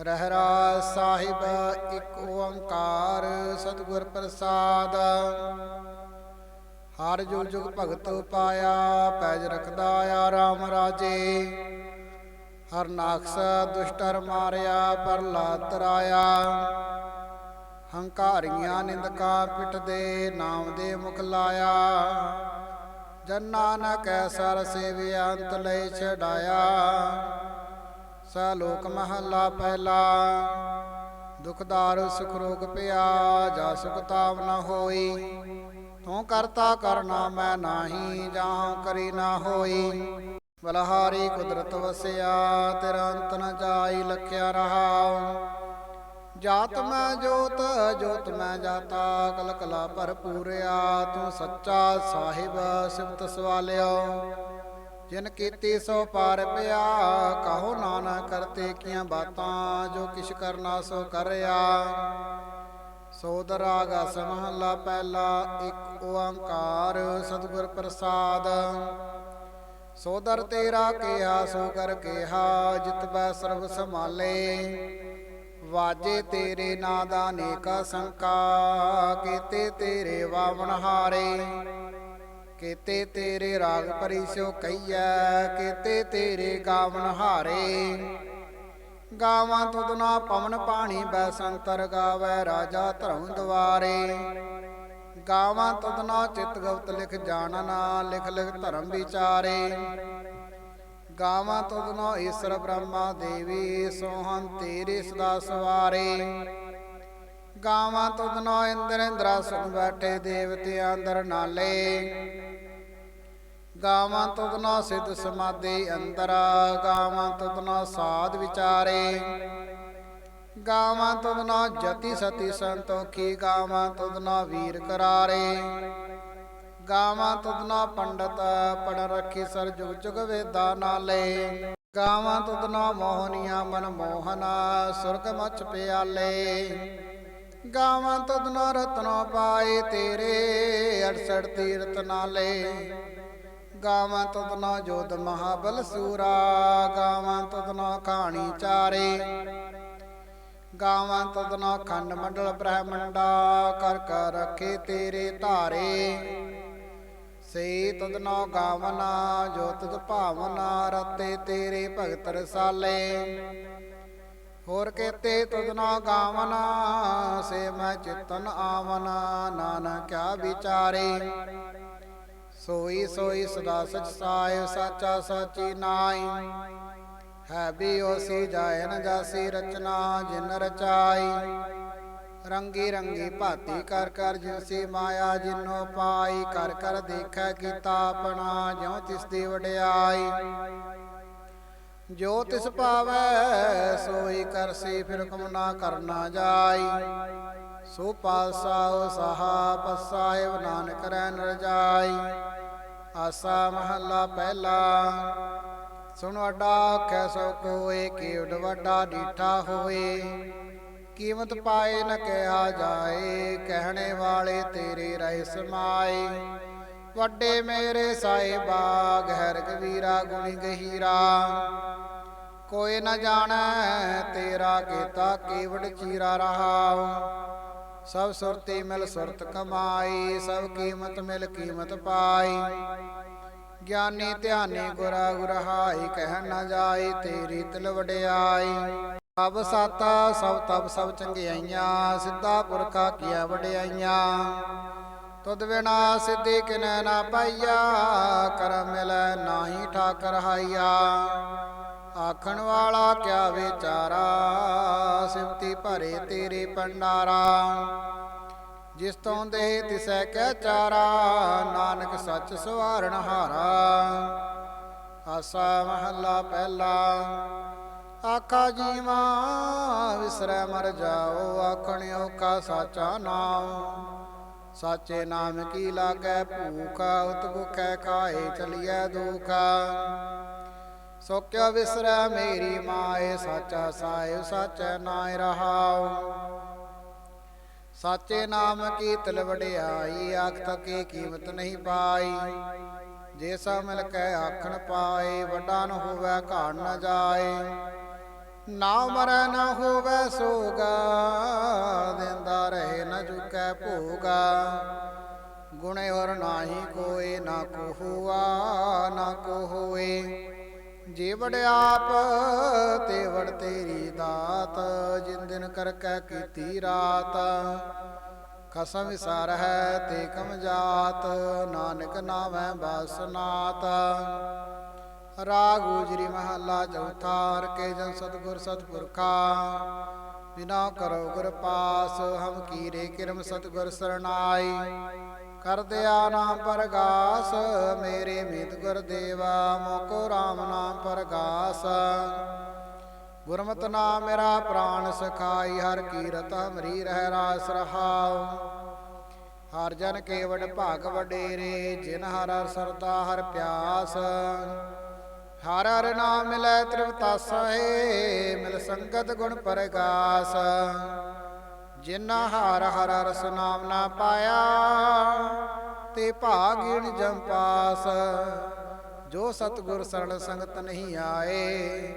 ਰਹਿਰਾ ਸਾਹਿਬ ਇੱਕ ਓੰਕਾਰ ਸਤਿਗੁਰ ਪ੍ਰਸਾਦ। ਹਰ ਜੁਗ ਜੁਗ ਭਗਤ ਪਾਇਆ, ਪੈਜ ਰਖਦਾ ਆਰਾਮ ਰਾਜੇ। ਹਰ ਨਾਖਸ ਦੁਸ਼ਟਰ ਮਾਰਿਆ ਪ੍ਰਹਲਾਦ ਤਰਾਇਆ। ਹੰਕਾਰੀਆਂ ਨਿੰਦਕਾਂ ਪਿੱਠ ਨਾਮ ਦੇ ਮੁਖ ਲਾਇਆ। ਜਨ ਨਾਨਕ ਐਸਰ ਸੇਵਿਆ ਅੰਤ ਲਈ ਛਡਾਇਆ। ਸਲੋਕ ਮਹੱਲਾ ਪਹਿਲਾ। ਦੁਖਦਾਰ ਸੁਖ ਰੋਗ ਪਿਆ ਜਾ ਸੁਖ ਤਾਵ ਨ ਹੋਈ। ਤੂੰ ਕਰਤਾ ਕਰਨਾ ਮੈਂ ਨਾਹੀ ਜਾਂ ਕਰੀ ਨਾ ਹੋਈ। ਬਲਹਾਰੀ ਕੁਦਰਤ ਵਸਿਆ ਤੇਰਾ ਅੰਤ ਨ ਜਾਈ ਲਖਿਆ ਰਹਾ। ਜਾਤ ਮੈਂ ਜੋਤ ਜੋਤ ਮੈਂ ਜਾਤਾ ਕਲ ਕਲਾ ਭਰਪੂਰਿਆ ਤੂੰ ਸੱਚਾ ਸਾਹਿਬ ਸਿਫਤ ਸਵਾਲਿਓ। ਜਿਨ ਕੀਤੇ ਸੋ ਪਾਰ ਪਿਆ, ਕਹੋ ਨਾਨਕ ਕਰਤੇ ਕੀਆਂ ਬਾਤਾਂ, ਜੋ ਕਿਛ ਕਰਨਾ ਸੋ ਕਰਿਆ। ਸੋਦ ਰਾਗ ਅਸ ਮਹੱਲਾ ਪਹਿਲਾ, ਇੱਕ ਓੰਕਾਰ ਸਤਿਗੁਰ ਪ੍ਰਸਾਦ। ਸੋਦਰ ਤੇਰਾ ਕਿਹਾ ਸੋ ਕਰ ਕਿਹਾ, ਜਿਤ ਬੈ ਸਰਬ ਸੰਭਾਲੇ। ਵਾਜੇ ਤੇਰੇ ਨਾਂ ਦਾ ਨੇਕਾ ਸੰਕਾ, ਕੀਤੇ ਤੇਰੇ ਵਾਵਣ ਹਾਰੇ। ਕੀਤੇ ਤੇਰੇ ਰਾਗ ਭਰੀ ਸਿਓ ਕਈਐ, ਕੀਤੇ ਤੇਰੇ ਗਾਵਣ ਹਾਰੇ। ਗਾਵਾਂ ਤੁਦਨਾ ਪਵਨ ਪਾਣੀ ਬੈ ਸੰਤਰ ਗਾਵੇ, ਰਾਜਾ ਧਰਮ ਦੁਆਰੇ ਗਾਵਾਂ ਤੁਦਨਾ ਚਿਤ ਗਵਤ ਲਿਖ ਜਾਣਨਾ ਲਿਖ ਲਿਖ ਧਰਮ ਵਿਚਾਰੇ। ਗਾਵਾਂ ਤੁਧ ਈਸ਼ਰ ਬ੍ਰਹਮਾ ਦੇਵੀ ਸੋਹੰ ਤੇਰੇ ਸਦਾ ਸਵਾਰੇ। ਗਾਵਾਂ ਤੁਦਨੋ ਇੰਦਰ ਇੰਦਰਾ ਇੰਦਰਾਸਨ ਬੈਠੇ ਦੇਵਤੇ ਅੰਦਰ ਨਾਲੇ। ਗਾਵਾਂ ਤੁਧ ਨਾ ਸਮਾਧੀ ਅੰਤਰਾ ਗਾਵਾਂ ਤੁਗਨਾ ਸਾਧ ਵਿਚਾਰੇ। ਗਾਵਾਂ ਤੁਗਨਾ ਜਤੀ ਸਤੀ ਸੰਤੋਖੀ, ਗਾਵਾਂ ਤੁਗਨਾ ਵੀਰ ਕਰਾਰੇ। ਗਾਵਾਂ ਤੁਦਨਾ ਪੰਡਤ ਪੜ ਰੱਖੀ ਸਰ ਜੁਗ ਜੁਗ ਵੇਦਾ ਨਾਲੇ। ਗਾਵਾਂ ਤੁਦਨਾ ਮੋਹਨੀਆਂ ਮਨ ਮੋਹਨਾ ਸੁਰਗ ਮਚ ਪਿਆਲੇ। ਗਾਵਾਂ ਤੁਦਨਾ ਰਤਨੋ ਪਾਏ ਤੇਰੇ 68 ਤੀਰਤ ਨਾਲੇ। ਗਾਵਾਂ ਤੁਧ ਜੋਤ ਮਹਾਬਲ ਸੂਰਾ, ਗਾਵਾਂ ਤੁਧ ਨਾ ਕਹਾਣੀ ਚਾਰੇ। ਗਾਵਾਂ ਤੁਧ ਖੰਡ ਮੰਡਲ ਬ੍ਰਹਮੰਡਾ, ਕਰ ਕਰ ਰੱਖੇ ਤੇਰੇ ਧਾਰੇ। ਸੇ ਤੁਧ ਗਾਵਨਾ ਜੋ ਤੁਧ ਭਾਵਨਾ, ਰਤੇ ਤੇਰੇ ਭਗਤ ਰਸਾਲੇ। ਹੋਰ ਕੇਤੇ ਤੁਧ ਨਾ ਗਾਵਨਾ, ਸੇ ਮੈਂ ਚਿਤਨ ਆਵਨਾ, ਨਾਨਕ ਕਿਆ ਵਿਚਾਰੇ। ਸੋਈ ਸੋਈ ਸਦਾ ਸਚ ਸਾਇ, ਸਾਚਾ ਸਾਚੀ ਨਾਈ। ਹੈ ਵੀ ਓਸੀ ਜਾਇਨ ਨ ਜਾਸੀ ਰਚਨਾ ਜਿਨ ਰਚਾਈ। ਰੰਗੀ ਰੰਗੀ ਭਾਤੀ ਕਰ ਕਰ ਜਿਉਸੀ ਮਾਇਆ ਜਿਨੋ ਪਾਈ। ਕਰ ਕਰ ਦੇਖੈ ਕੀਤਾ ਆਪਣਾ ਜਿਉ ਤਿਸ ਦੀ ਵਡਿਆਈ। ਜੋ ਤਿਸ ਪਾਵੈ, ਸੋਈ ਕਰਸੀ ਫਿਰ ਕਮ ਨਾ ਕਰਨਾ ਜਾਈ। ਸੋ ਪਾਸਾ ਸਹਾ ਪਸਾਇਬ ਨਾਨਕ ਰਹਿ ਨਰ ਆਸਾ ਮਹੱਲਾ ਪਹਿਲਾ। ਸੁਣ ਵੱਡਾ ਆਖੈ ਸੋ ਕੋਏ ਕੀਵਡ ਵੱਡਾ ਡੀਠਾ ਹੋਏ। ਕੀਮਤ ਪਾਏ ਨ ਕਿਹਾ ਜਾਏ, ਕਹਿਣੇ ਵਾਲੇ ਤੇਰੇ ਰਹਿ ਸਮਾਏ ਵੱਡੇ ਮੇਰੇ ਸਾਹਿਬਾ, ਗਹਿਰ ਕਬੀਰਾ ਗੁਣੀ ਗਹੀਰਾ। ਕੋਈ ਨ ਜਾਣੈ ਤੇਰਾ ਕੀਤਾ, ਕੀਵੜ ਚੀਰਾ ਰਹਾ ਸਭ ਸੁਰਤੀ ਮਿਲ ਸੁਰਤ ਕਮਾਈ, ਸਭ ਕੀਮਤ ਮਿਲ ਕੀਮਤ ਪਾਈ। ਗਿਆਨੀ ਧਿਆਨੀ ਗੁਰਾ ਗੁਰਹਾਈ, ਕਹਿ ਨਾ ਜਾਏ ਤੇਰੀ ਤਿਲ ਵਡਿਆਈ। ਸਭ ਸਾਤਾ, ਸਭ ਤਬ ਸਭ ਚੰਗਿਆਈਆਂ, ਸਿੱਧਾ ਪੁਰਖਾ ਕੀਆ ਵਡਿਆਈਆਂ। ਤੁਧ ਬਿਨਾ ਸਿੱਧੀ ਕਿਨੈ ਨਾ ਪਾਈਆ, ਕਰਮ ਮਿਲੈ ਨਾਹੀ ਠਾਕਰ ਹਾਈਆ। ਆਖਣ ਵਾਲਾ ਕਿਆ ਵਿਚਾਰਾ, ਸਿਫਤੀ ਭਰੇ ਤੇਰੇ ਪੰਡਾਰਾ ਜਿਸ ਤੋਂ ਦੇ ਤਿਸੈ ਕਹਿ ਚਾਰਾ, ਨਾਨਕ ਸੱਚ ਸਵਾਰਣ ਹਾਰਾ। ਆਸਾ ਮਹੱਲਾ ਪਹਿਲਾ, ਆਖਾ ਜੀਵਾ, ਵਿਸਰੈ ਮਰ ਜਾਓ, ਆਖਣ ਕਾ ਸਾਚਾ ਨਾਮ। ਸਾਚੇ ਨਾਮ ਕੀ ਲਾਗੈ ਭੂਖਾ ਉਤ ਭੁਖੈ ਖਾਏ ਚਲੀਐ ਦੁਖਾ। ਸੋ ਕਿਆ ਵਿਸਰੈ ਮੇਰੀ ਮਾਏ, ਸਾਚਾ ਸਾਹਿਬ ਸਾਚੈ ਨਾਇ ਰਹਾਉ। ਸਾਚੇ ਨਾਮ ਕੀ ਤਲ ਵਡਿਆਈ, ਆਖ ਤਕੇ ਕੀਮਤ ਨਹੀਂ ਪਾਈ। ਜੇ ਸਾ ਮਿਲ ਕੇ ਆਖਣ ਪਾਏ, ਵੱਡਾ ਨ ਹੋਵੇ ਘਾੜ ਨ ਜਾਏ। ਨਾ ਮਰੈ ਨਾ ਹੋਵੇ ਸੋਗਾ, ਦਿੰਦਾ ਰਹੇ ਨ ਚੁਕੈ ਭੋਗਾ। ਗੁਣੇ ਹੋਰ ਨਾਹੀ ਕੋਏ, ਨਾ ਕੋ ਹੁਆ, ਨਾ ਕੋ ਹੋਏ। ਜੇ ਵੜ ਆਪ ਤੇ ਵੜ ਤੇਰੀ ਦਾਤ, ਜਿਨ ਦਿਨ ਕਰ ਕੈ ਕੀਤੀ ਰਾਤ। ਖਸਮ ਵਿਸਾਰ ਹੈ ਤੇ ਕਮ ਜਾਤ, ਨਾਨਕ ਨਾਮੈ ਬਾਸਨਾਤ ਰਾਗ ਉਜਰੀ ਮਹੱਲਾ ਚੌਥਾ ਹਰ ਕੇ ਜਨ ਸਤਗੁਰ ਸਤਪੁਰਖਾ। ਬਿਨਾ ਕਰੋ ਗੁਰ ਪਾਸ, ਹਮ ਕੀਰੇ ਕਿਰਮ ਸਤਗੁਰ ਸਰਨਾਈ। ਕਰ ਦਿਆ ਨਾਮ ਪਰਗਾਸ, ਮੇਰੇ ਮੀਤ ਗੁਰ ਦੇਵਾ ਮੋਕੋ RAM ਨਾਮ ਪਰਗਾਸ। ਗੁਰਮਤਿ ਨਾਮ ਮੇਰਾ ਪ੍ਰਾਨ ਸਖਾਈ, ਹਰ ਕੀਰਤ ਹਮਰੀ ਰਹਿ ਰਾਸ ਰਹਾਉ। ਹਰ ਜਨ ਕੇਵਡ ਭਾਗ ਵਡੇਰੇ, ਜਿਨ ਹਰ ਹਰ ਸਰਦਾ ਹਰ ਪਿਆਸ। ਹਰ ਹਰ ਨਾਮ ਮਿਲੈ ਤ੍ਰਿਵਤਾਸਾ ਹੈ ਮਿਲ ਸੰਗਤ ਗੁਣ ਪ੍ਰਗਾਸ। ਜਿਨਾ ਹਾਰ ਹਰ ਰਸ ਨਾਮ ਨਾ ਪਾਇਆ, ਤੇ ਭਾਗਿਣ ਜਮ ਜੋ ਸਤਗੁਰ ਸਰਣ ਸੰਗਤ ਨਹੀਂ ਆਏ,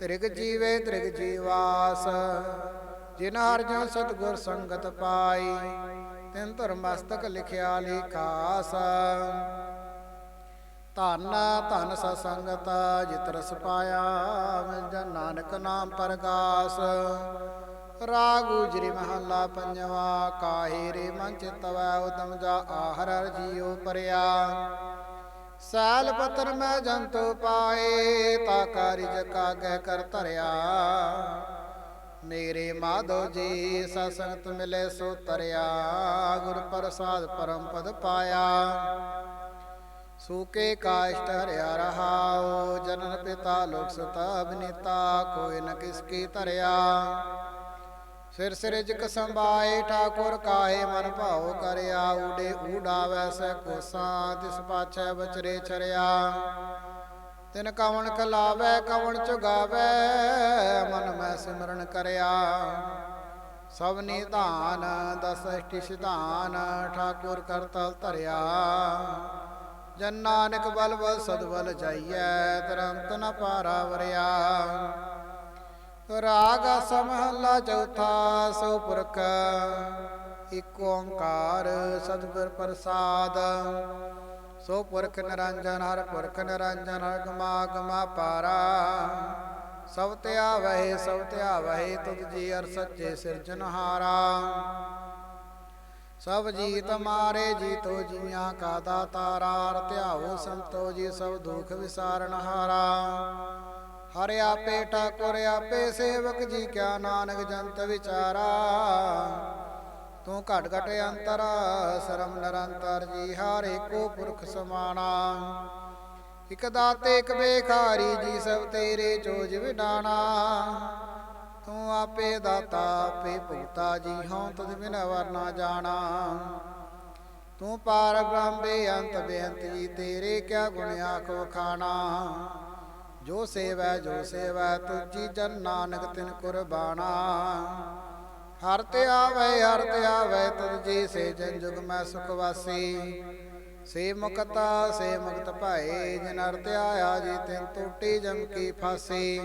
ਤ੍ਰਿਗ ਜੀਵੇ ਤ੍ਰਿਗ ਜੀਵਾਸ ਜਿਨ ਹਰ ਜਨ ਸਤਗੁਰ ਸੰਗਤ ਪਾਈ, ਤਿਨ ਧਰਮ ਮਸਤਕ ਲਿਖਿਆ ਲਿਖਾਸ ਧਨ ਧੰਨ ਸਤਸੰਗਤ, ਜਿਤ ਰਸ ਪਾਇਆ ਮਿਲ ਜਨ ਨਾਨਕ ਨਾਮ ਪਰਗਾਸ। ਰਾਗ ਉਜਰੀ ਮਹੱਲਾ ਪੰਜਵਾ, ਕਾਹੇ ਰੇ ਮਨ ਚਿਤਵੈ ਉਦਮ ਜਾ ਆਹਰ ਹਰ ਜੀਉ ਪਰਿਆ। ਸੈਲ ਪਤਰ ਮੈਂ ਜੰਤੂ ਪਾਏ, ਤਾ ਕਾਰਿਜ ਕਾਗੈ ਕਰ ਧਰਿਆ। ਮੇਰੇ ਮਾਧੋ ਜੀ, ਸਤਸੰਗਤ ਮਿਲੇ ਸੋ ਤਰਿਆ। ਗੁਰ ਪ੍ਰਸਾਦ ਪਰਮ ਪਦ ਪਾਇਆ। ਸੂਕੇ ਕਾਸ਼ਟ ਹਰਿਆ ਰਹਾਉ, ਜਨਨ ਪਿਤਾ ਲੋਕ ਸਤਾ ਬਨੀਤਾ ਕੋਈ ਨ ਕਿਸ ਕੀ ਧਰਿਆ। ਸਿਰ ਸਿਰਜਕ ਸੰਭਾਏ ਠਾਕੁਰ ਕਾਹੇ, ਮਨ ਭਾਉ ਕਰਿਆ ਉਡੇ ਊਡਾਵੈ ਸੈ ਕੋਸਾਂ, ਤਿਸ ਪਾਛੈ ਬਚਰੇ ਛਰਿਆ। ਤਿਨ ਕਵਣ ਕਲਾਵੈ ਕਵਣ ਚੁਗਾਵੈ ਮਨ ਮੈਂ ਸਿਮਰਨ ਕਰਿਆ। ਸਭ ਧਾਨ ਦਸ ਅਸ਼ਟਿ ਸਿਧਾਨ ਠਾਕੁਰ ਕਰਤਲ ਧਰਿਆ। ਜਨ ਨਾਨਕ ਬਲ ਬਲ ਸਦਬਲ ਜਾਈਐ, ਤਰੰਤ ਨ ਪਾਰਾ ਵਰਿਆ। ਰਾਗ ਸਮਹਲਾ ਚੌਥਾ ਸੋ ਪੁਰਖ ਇਕ ਓੰਕਾਰ ਸਤਿਗੁਰ ਪ੍ਰਸਾਦ। ਸੋ ਪੁਰਖ ਨਿਰੰਜਨ, ਹਰ ਪੁਰਖ ਨਿਰੰਜਨ ਹਰ ਗਮਾ ਗਮਾ ਪਾਰਾ। ਸਭ ਤੇ ਆਵਹਿ, ਸਭ ਤੇ ਆਵਹਿ, ਤੁਧ ਜੀ ਅਰ ਸੱਚੇ ਸਿਰਜਨਹਾਰਾ ਸਭ ਜੀਤ ਮਾਰੇ ਜੀ ਤੋ ਜੀਆਂ ਕਾ ਦਾਤਾਰਾ, ਅਰ ਧਿਆਵੋ ਸੰਤੋ ਜੀ ਸਭ ਦੁਖ ਵਿਸਾਰਨਹਾਰਾ ਹਾਰਾ ਹਰਿ ਆਪੇ ਠਾਕੁਰ ਆਪੇ ਸੇਵਕ ਜੀ ਕਿਆ ਨਾਨਕ ਜੰਤ ਵਿਚਾਰਾ। ਤੂੰ ਘਟ ਘਟ ਅੰਤਰ ਸਰਮ ਨਿਰੰਤਰ ਜੀ ਹਰ ਏਕੋ ਪੁਰਖ ਸਮਾਣਾ। ਇਕ ਦਾਤੇ, ਇਕ ਬੇਖਾਰੀ ਜੀ ਸਭ ਤੇਰੇ ਚੋਜ ਵਿਡਾਣਾ। ਤੂੰ ਆਪੇ ਦਾਤਾ, ਆਪੇ ਭੁਗਤਾ ਜੀ ਹਉ ਤਦ ਬਿਨ ਵਰ ਨਾ ਜਾਣਾ। ਤੂੰ ਪਾਰ ਬ੍ਰਹਮ ਬੇਅੰਤ ਬੇਅੰਤ ਜੀ ਤੇਰੇ ਕਿਆ ਗੁਣ ਆਖੋ ਖਾਣਾ। ਜੋ ਸੇਵੈ ਜੋ ਸੇਵੈ ਤੁਜੀ ਜਨ ਨਾਨਕ ਤਿਨ ਕੁਰਬਾਨਾ। ਹਰ ਤੇ ਆਵੇ, ਹਰ ਤੇ ਆਵੇ ਤੁਧ ਜੀ ਸੇ ਜਨ ਜੁਗ ਮੈਂ ਸੁਖ ਵਾਸੀ। ਸੇ ਮੁਕਤਾ, ਸੇ ਮੁਕਤ ਭਾਏ, ਜਿਨ ਹਰ ਤੇ ਆਇਆ, ਜੀ ਤਿਨ ਟੂਟੀ ਜਮ ਕੀ ਫਾਸੀ।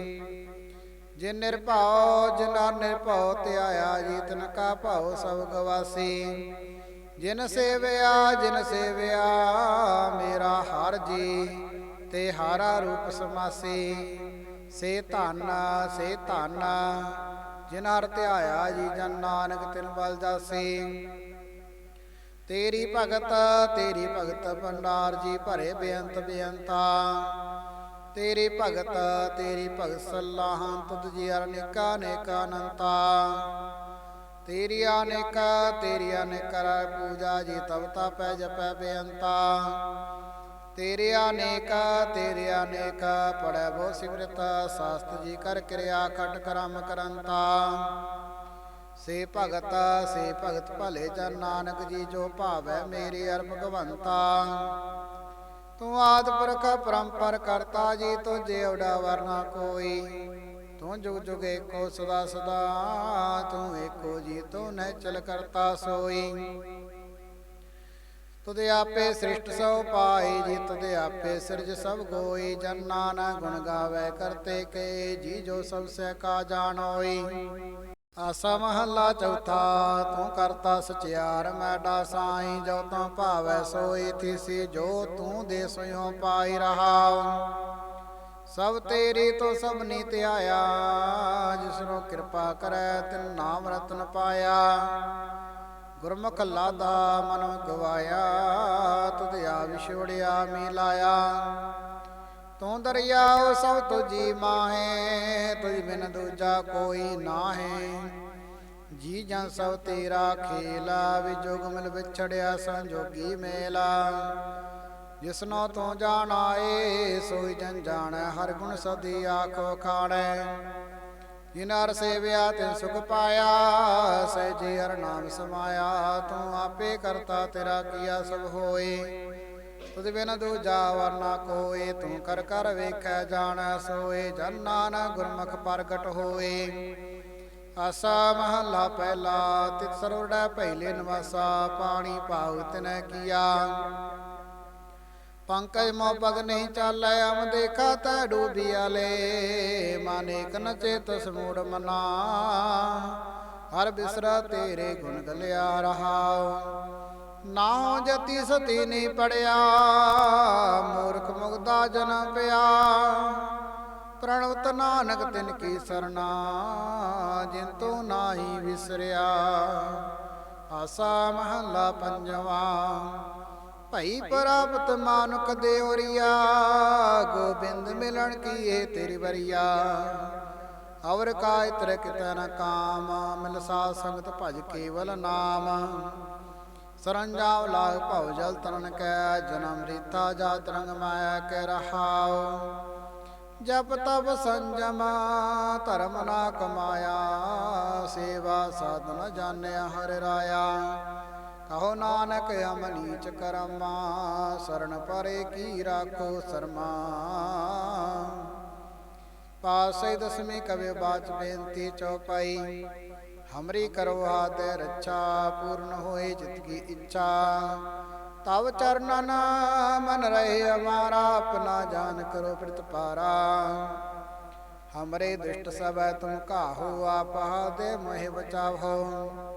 ਜਿਨ ਨਿਰਭਉ, ਜਿਨ ਹਰ ਨਿਰਭਉ ਤੇ ਆਇਆ, ਜੀ ਤਿਨ ਕਾ ਭਾਉ ਸਭ ਗਵਾਸੀ ਜਿਨ ਸੇਵਿਆ ਜਿਨ ਸੇਵਿਆ, ਮੇਰਾ ਹਰ ਜੀ। ਤੇ ਹਾਰਾ ਰੂਪ ਸਮਾਸੀ, ਸੇ ਧਨ ਸੇ ਧਨ, ਜਿਨ ਹਰ ਧਿਆਇਆ ਜੀ ਜਨ ਨਾਨਕ ਤਿਨ ਬਲ ਜਾਸੀ। ਤੇਰੀ ਭਗਤ ਤੇਰੀ ਭਗਤ ਭੰਡਾਰ ਜੀ ਭਰੇ ਬੇਅੰਤ ਬੇਅੰਤਾ। ਤੇਰੀ ਭਗਤ ਤੇਰੀ ਭਗਤ ਸਲਾਹਾਂ ਤੁਧ ਜੀ ਅਨੇਕਾ ਅਨੇਕਾ ਅਨੰਤਾ। ਤੇਰੀ ਅਨੇਕਾ, ਤੇਰੀ ਅਨੇਕ ਕਰੈ ਪੂਜਾ ਜੀ ਤਵਤਾ ਪੈ ਜਪੈ ਬੇਅੰਤਾ। ਤੇਰੇ ਅਨੇਕ ਤੇਰੇ ਅਨੇਕ ਪੜੈ ਬੋ ਸਿਮਰਤ, ਸਾਸਤ ਜੀ ਕਰ ਕਿਰਿਆ ਖਟ ਕਰਮ ਕਰੰਤਾ। ਸੇ ਭਗਤ ਸੇ ਭਗਤ ਭਲੇ ਜਨ ਨਾਨਕ ਜੀ ਜੋ ਭਾਵੈ ਮੇਰੇ ਅਰ ਭਗਵੰਤਾ। ਤੂੰ ਆਦ ਪੁਰਖ ਪਰੰਪਰ ਕਰਤਾ ਜੀ, ਤੁਝੇ ਉਡਾ ਵਰਨਾ ਕੋਈ। ਤੂੰ ਜੁਗ ਜੁਗ ਏਕੋ ਸਦਾ ਸਦਾ, ਤੂੰ ਏਕੋ ਜੀ, ਤੂੰ ਨਹਿ ਚਲ ਕਰਤਾ ਸੋਈ। ਤੁਧ ਆਪੇ ਸ੍ਰਿਸ਼ਟ ਸੋ ਪਾਈ ਜੀ, ਤੁਧ ਆਪੇ ਸਿਰਜ ਸਭ ਕੋਈ ਜਨ ਨਾਨਕ ਗੁਣ ਗਾਵੇ ਕਰਤੇ ਕੇ, ਜੀ ਜੋ ਸਭ ਸੇ ਕਾ ਜਾਣੋਈ ਆਸਾ ਮਹੱਲਾ ਚੌਥਾ, ਤੂੰ ਕਰਤਾ ਸਚਿਆਰ ਮੈਡਾ ਸਾਈ ਜੋ ਤੂੰ ਭਾਵੈ ਸੋਈ ਥੀਸੀ ਜੋ ਤੂੰ ਦੇ ਸੋਇਓ ਪਾਈ ਰਹਾਉ। ਸਭ ਤੇਰੀ ਤੋਂ ਸਭ ਨੀ ਧਿਆਇਆ ਜਿਸਨੂੰ ਕਿਰਪਾ ਕਰੈ, ਤਿਨ ਨਾਮ ਰਤਨ ਪਾਇਆ। ਗੁਰਮੁਖ ਲਾਦਾ ਮਨ ਗਵਾਇਆ, ਤੁਧ ਆ ਵਿਛੋੜਿਆ ਮਿਲਾਇਆ ਤੂੰ ਦਰਿਆਓ ਸਭ ਤੁਜੀ ਮਾਹੇ, ਤੁਝ ਬਿਨ ਦੂਜਾ ਕੋਈ ਨਾਹੀ। ਜੀ ਜਨ ਸਭ ਤੇਰਾ ਖੇਲਾ ਵਿਜੋਗ ਮਿਲ ਵਿਛੜਿਆ ਸੰਜੋਗੀ ਮੇਲਾ। ਜਿਸਨੋ ਤੂੰ ਜਾਣਾਏ, ਸੋਈ ਜਨ ਜਾਣੈ, ਹਰ ਗੁਣ ਸਦੀ ਆਖੋ ਖਾਣੈ। ਜਿਨ ਹਰ ਸੇਵਿਆ ਤੇ ਸੁਖ ਪਾਇਆ ਸਹਿਜੀ ਹਰ ਨਾਮ ਸਮਾਇਆ, ਤੂੰ ਆਪੇ ਕਰਤਾ ਤੇਰਾ ਕੀਆ ਸਭ ਹੋਏ। ਤੁਧ ਬਿਨ ਦੂਜਾ ਵਰਨਾ ਕੋਏ, ਤੂੰ ਕਰ ਕਰ ਵੇਖੈ ਜਾਣੈ ਸੋਏ, ਜਨ ਨਾਨਕ ਗੁਰਮੁਖ ਪ੍ਰਗਟ ਹੋਏ। ਆਸਾ ਮਹੱਲਾ ਪਹਿਲਾ, ਤਿਤ ਸਰਵੜਾ ਪਹਿਲੇ ਨਿਵਾਸਾ, ਪਾਣੀ ਭਾਉ ਤਨੈ ਕੀਆ। ਪੰਕਜ ਮੋ ਪਗ ਨਹੀਂ ਚਾਲੈ ਅਮ ਦੇਖਾ ਤਾ ਡੂਬੀਆਲੇ ਮਾਨੇ ਕਨ ਚੇਤ ਸਮੂੜ ਮਨਾ। ਹਰ ਬਿਸਰਾ ਤੇਰੇ ਗੁਣ ਗਲਿਆ ਰਹਾਉ। ਨਾ ਜਤੀ ਸਤੀ ਨਹੀਂ ਪੜਿਆ। ਮੂਰਖ ਮੁਗਦਾ ਜਨਮ ਪਿਆ। ਪ੍ਰਣਵਤ ਨਾਨਕ ਤਿਨ ਕੀ ਸਰਨਾ ਜਿਨ ਤੂੰ ਨਾਹੀ ਵਿਸਰਿਆ। ਆਸਾ ਮਹੱਲਾ ਪੰਜਵਾ। ਭਈ ਪ੍ਰਾਪਤ ਮਾਨੁਖ ਦੇਵਰੀਆ, ਗੋਬਿੰਦ ਮਿਲਣ ਕੀਏ ਤੇਰੀ ਵਰੀਆ। ਅਵਰ ਕਾ ਇਤਰ ਕਿਤੈ ਨ ਕਾਮ, ਮਿਲ ਸਾ ਸੰਗਤ ਭਜ ਕੇਵਲ ਨਾਮ। ਸਰੰਜਾਵ ਲਾਗ ਭਉ ਜਲ ਤਰਨ ਕੈ, ਜਨਮ ਰੀਤਾ ਜਾ ਤਰੰਗ ਮਾਇਆ ਕੇ ਰਹਾਉ। ਜਪ ਤਪ ਸੰਜਮ, ਧਰਮ ਨਾ ਕਮਾਇਆ ਸੇਵਾ ਸਾਧਨ ਜਾਣਿਆ ਹਰਿ ਰਾਇਆ। ਕਹੋ ਨਾਨਕ ਅਮਨੀਚ ਕਰਮਾ ਸਰਣ ਪਰੇ ਕੀ ਰਾਖੋ ਸਰਮਾ। ਪਾਸੇ ਦਸਵੀਂ ਕਵੇ ਬਾਚ ਬੇਨਤੀ ਚੌਪਾਈ, ਹਮਰੀ ਕਰੋ ਆਦੇ ਰੱਛਾ, ਪੂਰਨ ਹੋਏ ਜਿਤ ਕੀ ਇੱਛਾ। ਤਵ ਚਰਨਨ ਮਨ ਰਹੇ ਹਮਾਰਾ ਆਪਣਾ ਜਾਨ ਕਰੋ ਪ੍ਰਤਪਾਰਾ ਹਮਰੇ ਦੁਸ਼ਟ ਸਭੈ ਤੁਮ ਕਾਹੋ ਆਪਾ ਦੇ ਮੋਹਿ ਬਚਾਵੋ।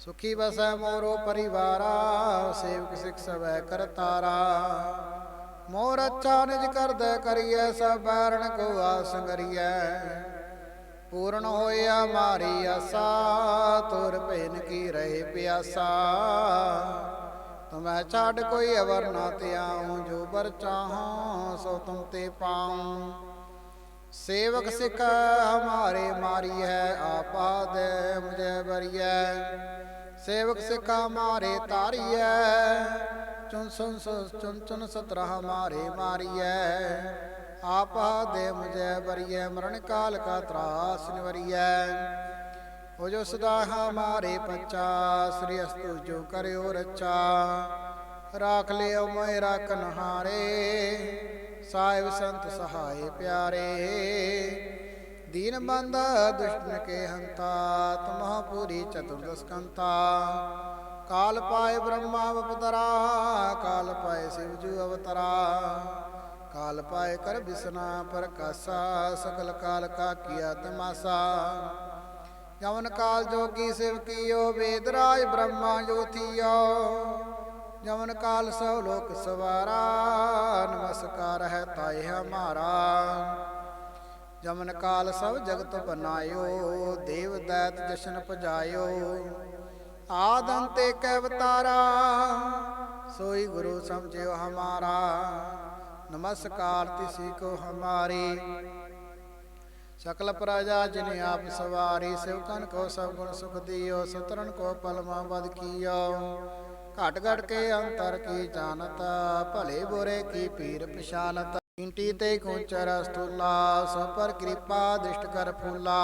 ਸੁਖੀ ਬਸੈ ਮੋਰੋ ਪਰਿਵਾਰਾ, ਸੇਵਕ ਸਿਖ ਸਵੈ ਕਰਤਾਰਾ। ਮੋਰ ਅੱਛਾ ਨਿਜ ਕਰਦੈ ਕਰੀਐ, ਸਭ ਬੈਰਣ ਕੋ ਆਸ ਪੂਰਨ ਹੋਇਆ ਮਾਰੀ ਆਸਾ, ਤੁਰ ਭੈਨ ਕੀ ਰਹੇ ਪਿਆਸਾ। ਤੁਮੈ ਛੱਡ ਕੋਈ ਅਵਰ ਨਾ ਤਿਆਉ ਜੋ ਬਰ ਚਾਹਾਂ, ਸੋ ਤੁਮ ਤੇ ਪਾਉ। ਸੇਵਕ ਸਿਖ ਹਮਾਰੇ ਮਾਰੀ ਹੈ ਆਪਾ ਦੇ ਮੁਝੇ ਬਰੀਐ ਸੇਵਕ ਸਿਖਾ ਮਾਰੇ ਤਾਰੀਐ ਚੁਨ ਸੁਨ ਚੁਨ ਚੁਨ ਸਤਰਾ ਹਮਾਰੇ ਮਾਰੀਐ। ਆਪਾ ਦੇ ਮੁਝੇ ਬਰੀਐ ਮਰਨ ਕਾਲ ਕਾ ਤਰਾਸ ਨਿਵਰੀਐ। ਹੋ ਜੋ ਸਦਾ ਹਮਾਰੇ ਪੱਚਾ, ਸ੍ਰੀ ਅਸਤੁ ਜੋ ਕਰਿਓ ਰਚਾ। ਰਾਖ ਲਿਓ ਮੈਂ ਰਾਖਨ ਹਾਰੇ ਸਾਹਿਬ ਸੰਤ ਸਹਾਏ ਪਿਆਰੇ। ਦੀਨ ਬੰਦ ਦੁਸ਼ਟਨ ਕੇ ਹੰਤਾ ਤੁਮਾ ਪੂਰੀ ਚਤੁਰਦਸ ਕੰਤਾ। ਕਾਲ ਪਾਏ ਬ੍ਰਹਮਾ ਅਵਤਰਾ, ਕਾਲ ਪਾਏ ਸਿਵ ਜੂ ਅਵਤਰਾ। ਕਾਲ ਪਾਏ ਕਰ ਬਿਸਨਾ ਪ੍ਰਕਾਸ਼ਾ ਸਕਲ ਕਾਲ ਕਾ ਕੀਆ ਤਮਾਸਾ। ਜਵਨ ਕਾਲ ਜੋਗੀ ਸਿਵ ਕੀਓ, ਵੇਦ ਰਾਜ ਬ੍ਰਹਮਾ ਜੋਤੀਓ ਜਵਨ ਕਾਲ ਸਭ ਲੋਕ ਸਵਾਰਾ, ਨਮਸਕਾਰ ਹੈ ਤਾਏ ਹਮਾਰਾ। ਜਮਨ ਕਾਲ ਸਭ ਜਗਤ ਬਨਾਇਓ, ਦੇਵ ਦੈਤ ਜਸ਼ਨ ਪਜਾਇਓ। ਆਦੰ ਤੇ ਕੈ ਅਵਤਾਰਾ ਸੋਈ ਗੁਰੂ ਸਮਝਿਓ ਹਮਾਰਾ। ਨਮਸਕਾਰ ਤਿਸੀ ਕੋ ਹਮਾਰੀ। ਸਕਲ ਪ੍ਰਜਾ ਜਿਨੇ ਆਪ ਸਵਾਰੀ ਸਿਵਕਨ ਕੋ ਸਭ ਗੁਣ ਸੁਖ ਦਿਓ ਸਤਰਨ ਕੋ ਪਲਮਾ ਬਦ ਕੀਓ। ਘਟ ਘਟ ਕੇ ਅੰਤਰ ਕੀ ਜਾਣਤ, ਭਲੇ ਬੁਰੇ ਕੀ ਪੀਰ ਪਛਾਨਤ ਇੰਟੀ ਤੇ ਕੋਚਰ ਸਤੁਲਾ ਸੋ ਪਰ ਕਿਰਪਾ ਦ੍ਰਿਸ਼ਟ ਕਰ ਫੂਲਾ।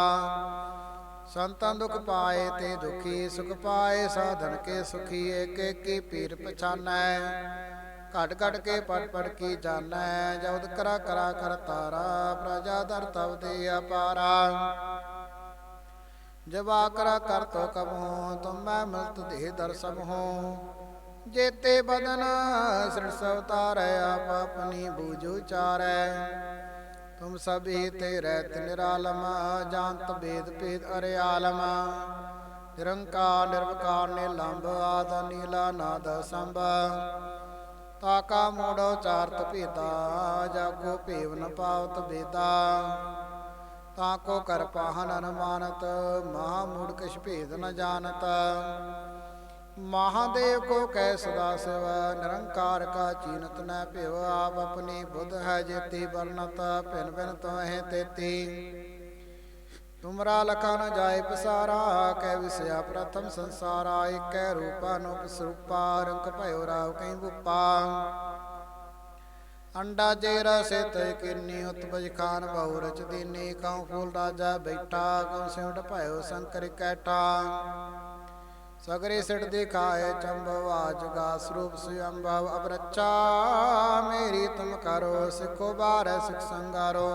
ਸੰਤਾਂ ਦੁਖ ਪਾਏ ਤੇ ਦੁਖੀ, ਸੁਖ ਪਾਏ ਸਾਧਨ ਕੇ ਸੁਖੀ ਏਕ ਏਕ ਪੀਰ ਪਛਾਨੈ। ਘਟ ਘਟ ਕੇ ਪੜ ਪੜ ਕੀ ਜਾਣੈ, ਜਉਦ ਕਰਾ ਕਰਾ ਕਰ ਤਾਰਾ ਪ੍ਰਜਾ ਦਰ ਤਵ ਦੇ ਅਪਾਰਾ। ਜਵਾ ਕਰਾ ਕਰ ਤੋ ਕਬ ਤੁਮ ਮੈਂ ਮਿਲਤ ਦੇਹ ਦਰਸਮ ਹੋ ਜੇਤੇ ਬਦਨ ਸ੍ਰਿੜ ਸਵਤਾਰੈ ਆਪ ਆਪਣੀ ਬੂਝੂ ਚਾਰੈ ਤੁਮ ਸਭੀ ਤੇ ਰਹਿਤ ਨਿਰਾਲਮ ਜਾਣਤ ਬੇਦ ਭੇਦ ਅਰਿਆਲਮ। ਨਿਰੰਕਾਰ ਨਿਰਵਕਾਰ ਨੇ ਆਦ ਨੀਲਾ ਨਾਦ ਸੰਭ ਤਾਕਾ ਮੋੜੋ ਚਾਰਤ ਭੇਦਾ ਜਾਗੋ ਭੇਵ ਨ ਪਾਵਤ ਬੇਦਾ ਤਾਕੋ ਕਰ ਪਾਹਨ ਅਨਮਾਨਤ, ਮਹਾ ਮੂੜ ਕਿਛ ਭੇਦ ਨ ਜਾਣਤ। ਮਹਾਦੇਵ ਕੋ ਕੈ ਸਦਾ ਸਿਵ, ਨਿਰੰਕਾਰ ਕਾ ਚੀਨਤ ਨ ਭਿਵ, ਆਪ ਆਪਣੀ ਬੁੱਧ ਹੈ ਜੇਤੀ ਵਰਨਤ ਭਿਨ ਭਿਨ ਤੋਹਿ ਤੇਤੀ। ਤੁਮਰਾ ਲਖਾ ਨ ਜਾਏ ਪਸਾਰਾ ਕਹਿ ਵਿਸਿਆ ਪ੍ਰਥਮ ਸੰਸਾਰਾ ਏਕੈ ਰੂਪਾ ਅਨੂਪ ਸਰੂਪਾ, ਰੰਗ ਭਇਓ ਰਾਵ ਕੈ ਬੁਪਾ ਅੰਡਾ ਜੇ ਰਸੇ ਤੈ ਕਿਰਨੀ ਉਤਪਜ ਖਾਨ ਬਹੁ ਰਚ ਦੀਨੀ, ਕਉ ਫੂਲ ਰਾਜਾ ਬੈਠਾ, ਕਉ ਸਿਉਟ ਭਇਓ ਸ਼ੰਕਰ ਕੈਠਾ। ਸਗਰੇ ਸਿਟ ਦਿਖਾਏ ਚੰਬਵ ਆਜਗਾ ਸਰੂਪ ਸੁਯੰਭਵ ਅਬਰਚਾ ਮੇਰੀ ਤੁਮ ਕਰੋ ਸਿਖੋ ਬਾਰ ਸਿਖ ਸੰਗਾਰੋ।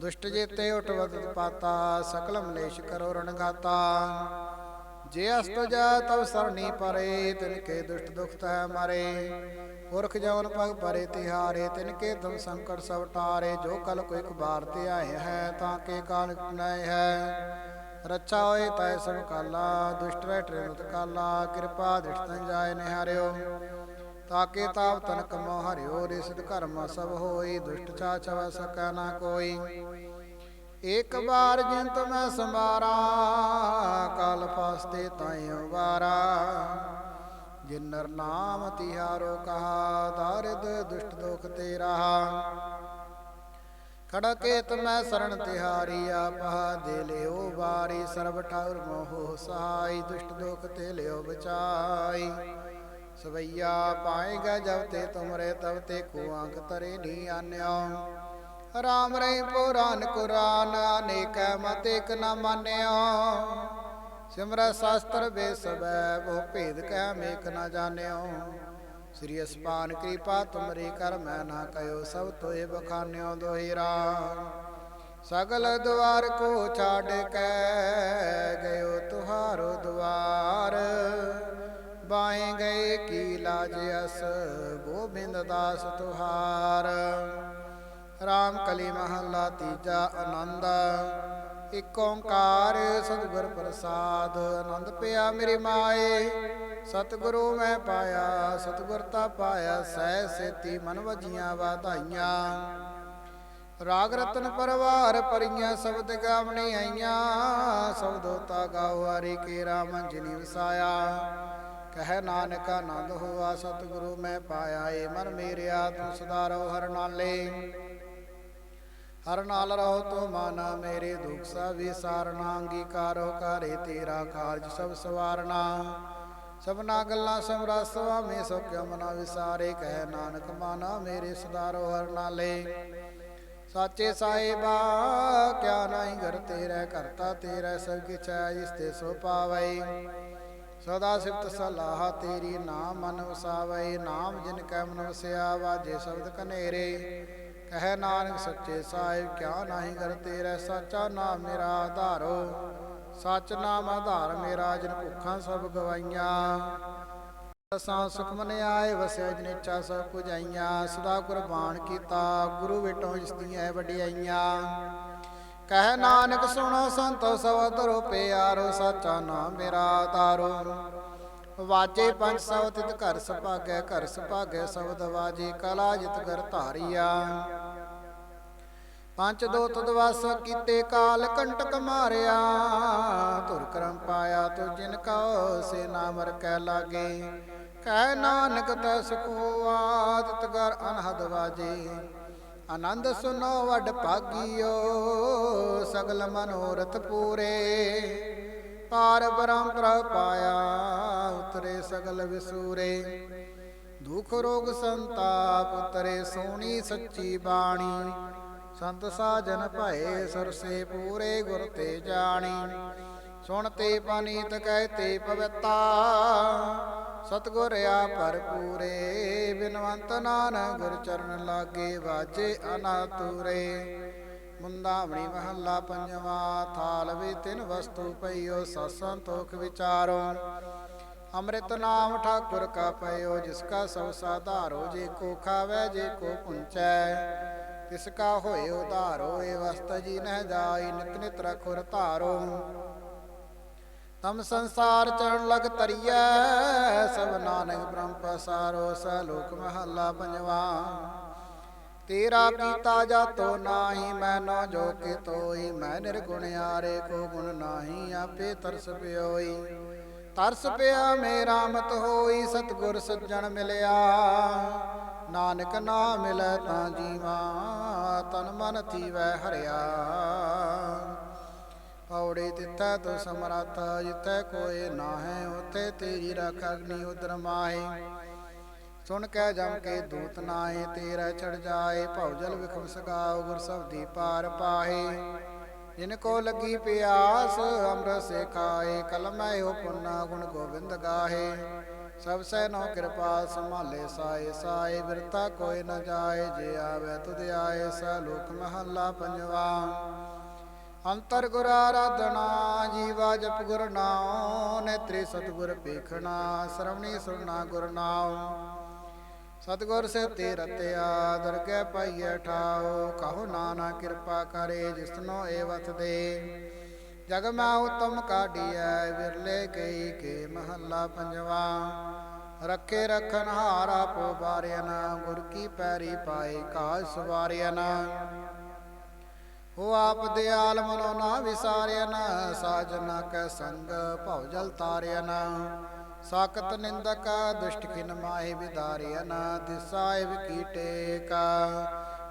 ਦੁਸ਼ਟ ਜੇਤੇ ਉਟਵਤ ਪਾਤਾ ਸਕਲ ਮਲੇਸ਼ ਕਰੋ ਰਣਗਾਤਾ ਜੇ ਅਸਤ ਜਾ ਤਵ ਸਰਣੀ ਪਰੇ, ਤਿਨ ਕੇ ਦੁਸ਼ਟ ਦੁਖ ਤੈ ਮਾਰੇ। ਪੁਰਖ ਜਵਨ ਪਗ ਪਰੇ ਤਿਹਾਰੇ, ਤਿਨ ਕੇ ਤੁਮ ਸੰਕਟ ਸਭ ਟਾਰੇ ਜੋ ਕਲ ਕੋ ਇੱਕ ਬਾਰ ਤੇ ਆਏ ਹੈ, ਤਾਂ ਕੇ ਕਾਲ ਨੈ ਹੈ। ਰੱਛਾ ਹੋਏ ਤੈ ਸਭ ਕਾਲਾ, ਦੁਸ਼ਟ ਰਹਿ ਟ੍ਰਿਮਤ ਕਾਲਾ, ਕਿਰਪਾ ਦਿਸ਼ਟ ਤਨ ਜਾਏ ਨਿਹਾਰਿਓ। ਤਾਕੇ ਤਾਪ ਤਨ ਕਮੋ ਹਰਿਓ ਰਿਸਿਦ ਕਰਮ ਸਭ ਹੋਈ, ਦੁਸ਼ਟ ਛਾ ਛਵ ਸਕੈ ਨਾ ਕੋਈ। ਇੱਕ ਬਾਰ ਜਿੰਤ ਮੈਂ ਸੰਵਾਰਾ, ਕਲ ਫਸਤੇ ਤਾਈ ਵਾਰਾ ਜਿਨਰ ਨਾਮ ਤਿਹਾਰੋ ਕਹਾ ਦਾਰਿਦ ਦੁਸ਼ਟ ਦੁਖ ਤੇ ਰਹਾ ਖੜਕੇ ਮੈਂ ਸਰਣ ਤਿਹਾਰੀ, ਆਪਾ ਦੇ ਲਿਓ ਵਾਰੀ, ਸਰਬ ਠਾਉਰ ਮੋਹ ਸਹਾਈ, ਦੁਸ਼ਟ ਦੁਖ ਤੇ ਲਿਓ ਬਚਾਈ। ਸਵਈਆ ਪਾਏਗਾ ਜਬ ਤੇ ਤੁਮਰੇ, ਤਬ ਤੇ ਕੋ ਤਰੇ ਨੀ ਆਨਿਓ। ਰਾਮ ਰੇ ਪੁਰਾਨ ਕੁਰਾਨ, ਅਨੇਕ ਮਤ ਇਕ ਨ ਮਾਨਿਓ। ਸਿਮਰ ਸ਼ਾਸਤਰ ਬੇਸਬੈ ਬਹੁ ਭੇਦ ਕਹਿ ਮੇਕ ਨ ਜਾਣਿਓ। ਸ੍ਰੀ ਅਸਪਾਨ ਕਿਰਪਾ, ਤੁਮਰੀ ਕਰ ਮੈਂ ਨਾ ਕਯੋ ਸਭ ਤੋਏ ਬਖਾਨਿਓ ਦੋਹਿਰਾ। ਸਗਲ ਦੁਆਰ ਕੋ ਛਾੜ ਕੇ ਗਇਓ ਤੁਹਾਰੋ ਦੁਆਰ ਬਾਏ ਗਏ ਕੀ ਲਾਜ ਅਸ, ਗੋਬਿੰਦ ਦਾਸ ਤੁਹਾਰ। ਰਾਮ ਕਲੀ ਮਹੱਲਾ ਤੀਜਾ ਆਨੰਦ। ਇਕ ਓੰਕਾਰ ਸਤਿਗੁਰ ਪ੍ਰਸਾਦ, ਆਨੰਦ ਪਿਆ ਮੇਰੀ ਮਾਏ। ਸਤਿਗੁਰੂ ਮੈਂ ਪਾਇਆ, ਸਤਿਗੁਰ ਤਾ ਪਾਇਆ, ਸਹਿ ਸੇਤੀ ਮਨ ਵਜੀਆਂ ਵਾਧਾਈਆਂ। ਰਾਗ ਰਤਨ ਪਰਵਾਰ ਪਰੀਆਂ ਸ਼ਬਦ ਗਾਵਣੀ ਆਈਆਂ ਸਬਦੋ ਤਾ ਗਾਓ ਹਰੀ ਕੇ ਰਾਮ ਜਿਨੀ ਵਸਾਇਆ। ਕਹਿ ਨਾਨਕ ਆਨੰਦ ਹੋਆ, ਸਤਿਗੁਰੂ ਮੈਂ ਪਾਇਆ, ਏ ਮਨ ਮੇਰਿਆ, ਤੂੰ ਸਦਾ ਰਹੋ ਹਰ ਨਾਲੇ। ਹਰ ਨਾਲ ਰਹੋ ਤੋ ਮਾਨਾ, ਮੇਰੇ ਦੁਖ ਸਭ ਵਿਸਾਰਨਾ, ਅੰਗੀਕਾਰੋ ਕਰੇ ਤੇਰਾ ਕਾਰਜ ਸਭ ਸਵਾਰਨਾ। ਸਭਨਾ ਗੱਲਾਂ ਸਮਰਾ ਸੁਆਮੀ ਸੋ ਕਿਉ ਮਨਾ ਵਿਸਾਰੇ, ਕਹਿ ਨਾਨਕ ਮਾਨਾ ਮੇਰੇ ਸਦਾਰੋ ਹਰ ਨਾਲੇ। ਸਾਚੇ ਸਾਹਿਬਾ, ਕਿਆ ਨਹੀਂ ਘਰ ਤੇਰਾ ਕਰਤਾ ਤੇਰਾ, ਸਭ ਕਿਛ ਹੈ ਜਿਸ ਤੇ ਸੋ ਪਾਵਈ ਸਦਾ ਸਿਫਤ ਸਲਾਹ ਤੇਰੀ, ਨਾਮ ਮਨ ਵਸਾਵਈ ਨਾਮ ਜਿਨ ਕੈ ਮਨ ਵਸਿਆ ਵਾਜੇ ਸ਼ਬਦ ਕਨੇਰੇ। ਕਹਿ ਨਾਨਕ ਸੱਚੇ ਸਾਹਿਬ, ਕਿਆ ਨਾਹੀ ਕਰ ਤੇਰਾ, ਸਾਚਾ ਨਾਮ ਮੇਰਾ ਆਧਾਰੋ। ਸਚ ਨਾਮ ਆਧਾਰ ਮੇਰਾ, ਜਿਨ ਭੁੱਖਾਂ ਸਭ ਗਵਾਈਆਂ। ਅਸਾਂ ਸੁਖ ਮਨ ਆਏ, ਵਸਿਆ ਜਿਨ ਇੱਛਾ ਸਭ ਪੁਜਾਈਆਂ। ਸਦਾ ਕੁਰਬਾਨ ਕੀਤਾ, ਗੁਰੂ ਵੇਟੋਂ ਜਿਸ ਦੀਆਂ ਵਡਿਆਈਆਂ। ਕਹਿ ਨਾਨਕ ਸੁਣੋ ਸੰਤੋ ਸਵਤਰੋ ਪਿਆਰੋ, ਸਾਚਾ ਨਾਮ ਮੇਰਾ ਤਾਰੋ ਵਾਜੇ ਪੰਜ ਸੌ ਤਿਤ ਘਰ ਸੁਭਾਗੈ ਘਰ ਸੁਭਾਗੈ ਸ਼ਬਦ ਵਾਜੇ ਕਲਾ ਜਿਤ ਕਰ ਧਾਰੀਆ। ਪੰਜ ਦੋ ਤਦਵਾਸ ਕੀਤੇ ਕਾਲ ਕੰਟਕ ਮਾਰਿਆ, ਧੁਰ ਕਰਮ ਪਾਇਆ ਤੋ ਜਿਨ ਕਉ ਸੇ ਨਾਮਰ ਕਹਿ ਲਾਗੇ। ਕਹਿ ਨਾਨਕ ਤੈ ਸੁਖੋ ਆਦਿਤ ਘਰ ਅਨਹਦ ਵਾਜੇ। ਆਨੰਦ ਸੁਨੋ ਵਡ ਭਾਗੀਓ, ਸਗਲ ਮਨੋਰਥ ਪੂਰੇ। ਪਾਰ ਬ੍ਰਹਮ ਪ੍ਰਭ ਪਾਇਆ, ਉਤਰੇ ਸਗਲ ਵਿਸੂਰੇ। ਦੁਖ ਰੋਗ ਸੰਤਾਪ ਉਤਰੇ ਸੋਣੀ ਸੱਚੀ ਬਾਣੀ। ਸੰਤ ਸਾਜਨ ਭਏ ਸਰਸੇ ਪੂਰੇ ਗੁਰ ਤੇ ਜਾਣੀ। ਸੁਣ ਤੇ ਪਨੀਤ ਕਹਿ ਤੇ ਪਵਿੱਤਾ। ਸਤਗੁਰ ਆ ਭਰਪੂਰੇ ਬਿਨਵੰਤ ਨਾਨਕ ਗੁਰ ਚਰਨ ਲਾਗੇ ਵਾਜੇ ਅਨਾਤੂਰੇ। ਮੁੰਦਾਵਣੀ ਮਹੱਲਾ ਪੰਜਵਾ, ਥਾਲ ਵੇ ਤਿਨ ਵਸਤੂ ਪਈਓ ਸਤਸੰਗ ਤੋਖ ਵਿਚਾਰੋ। ਅੰਮ੍ਰਿਤ ਨਾਮ ਠਾਕੁਰ ਕਾ ਪਇਓ, ਜਿਸ ਕਾ ਸਭ ਸਾਧਾਰੋ, ਜੇ ਕੋ ਖਾਵੇ, ਜੇ ਕੋ ਪੁੰਚੈ। ਤਿਸ ਕਾ ਹੋਏ ਉਧਾਰੋ ਏ ਵਸਤ ਜੀ ਨਹਿ ਜਾਈ, ਨਿਤ ਨਿਤ ਰਖੁਰ ਧਾਰੋ। ਤਮ ਸੰਸਾਰ ਚਰਨ ਲਗ ਤਰੀਐ ਸਭ ਨਾਨਕ ਬ੍ਰਹਮ ਪਸਾਰੋ ਸ ਲੋਕ ਮਹੱਲਾ ਪੰਜਵਾ। ਤੇਰਾ ਕੀਤਾ ਜਾਤੋ ਨਾਹੀ ਮੈਨੋ ਜੋ ਕਿ ਤੋਈ ਮੈਂ ਨਿਰਗੁਣ ਆਰੇ ਕੋ ਗੁਣ ਨਾਹੀ, ਆਪੇ ਤਰਸ ਪਿਓਈ। ਤਰਸ ਪਿਆ ਮੇਰਾ ਮਤ ਹੋਈ, ਸਤਗੁਰ ਸੱਜਣ ਮਿਲਿਆ। ਨਾਨਕ ਨਾ ਮਿਲੈ ਤਾਂ ਜੀਵਾ, ਤਨ ਮਨ ਥੀਵੈ ਹਰਿਆ। ਪੌੜੇ ਤਿੱਥੈ ਤੋ ਸਮਰੱਥ ਜਿੱਥੈ ਕੋਏ ਨਾਹੈ, ਉਥੇ ਤੇਰੀ ਰਖ ਅਗਨੀ ਉਦਰ ਮਾਹੇ। ਸੁਣ ਕੇ ਜਮ ਕੇ ਦੂਤ ਨਾਏ ਤੇਰਾ ਚੜ ਜਾਏ, ਭਉਜਲ ਵਿਖਮ ਸਗਾਉ, ਗੁਰ ਦੀ ਪਾਰ ਪਾਹੇ। ਜਿਨ ਕੋ ਲੱਗੀ ਪਿਆਸ, ਅੰਮ੍ਰਿਤ ਸੇ ਖਾਏ ਕਲਮੈ ਹੋ ਪੁੰਨਾ, ਗੁਣ ਗੋਬਿੰਦ ਗਾਹੇ। ਸਭ ਸੈ ਨੋ ਕਿਰਪਾ ਸੰਭਾਲੇ ਸਾਏ ਸਾਏ ਬਿਰਤਾ ਕੋਈ ਨ ਜਾਏ, ਜੇ ਆਵੇ ਤੁਧ ਆਏ ਸ ਲੋਕ ਮਹੱਲਾ ਪੰਜਵਾ। ਅੰਤਰ ਗੁਰ ਆਰਾਧਨਾ, ਜੀਵਾ ਜਪ ਗੁਰ ਨਾਉ, ਨੇਤਰੀ ਸਤਿਗੁਰ ਪੇਖਣਾ ਸਰਵਣੀ ਸੁਣਨਾ ਗੁਰ ਨਾਉ। ਸਤਿਗੁਰ ਸੇ ਤੇ ਰਤਿਆ ਦਰਗਹਿ ਪਾਈਐ ਠਾਉ, ਕਹੋ ਨਾਨਾ ਕਿਰਪਾ ਕਰੇ ਜਿਸਨੋ ਏ ਵਤ ਦੇ। ਜਗ ਮੈਂ ਉਤਮ ਕਾਢੀਐ, ਵਿਰਲੇ ਕਈ ਕੇ ਮਹੱਲਾ ਪੰਜਵਾ। ਰੱਖੇ ਰਖਨ ਹਾਰਾ ਪੋ ਬਾਰਿਆਨ ਗੁਰ ਕੀ ਪੈਰੀ ਪਾਏ ਕਾਜ ਸਵਾਰਿਆਨ ਹੋ ਆਪ ਦਿਆਲ ਮਨੋ ਨਾ ਵਿਸਾਰਿਆਨ ਸਾਜਨਾ ਕੈ ਸੰਗ ਭਉ ਜਲ ਤਾਰਿਆਨ ਸਾਕਤ ਨਿੰਦਕ, ਦੁਸ਼ਟ ਖਿਨ ਮਾਹੇ ਵਿਦਾਰਿਆਨ ਦਿਸਾਇ ਵਿਕੀਟੇ ਕਾ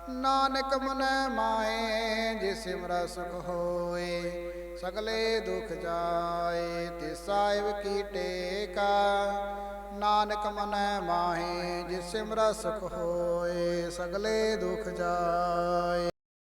ਨਾਨਕ ਮਨੈ ਮਾਏ ਜੇ ਸਿਮਰ ਸੁਖ ਹੋਏ ਸਗਲੇ ਦੁਖ ਜਾਏ, ਤੇ ਸਾਹਿਬ ਕੀ ਟੇਕਾ? ਨਾਨਕ ਮਨੈ ਮਾਹੇ, ਜਿਸ ਸਿਮਰ ਸੁਖ ਹੋਏ, ਸਗਲੇ ਦੁਖ ਜਾਏ।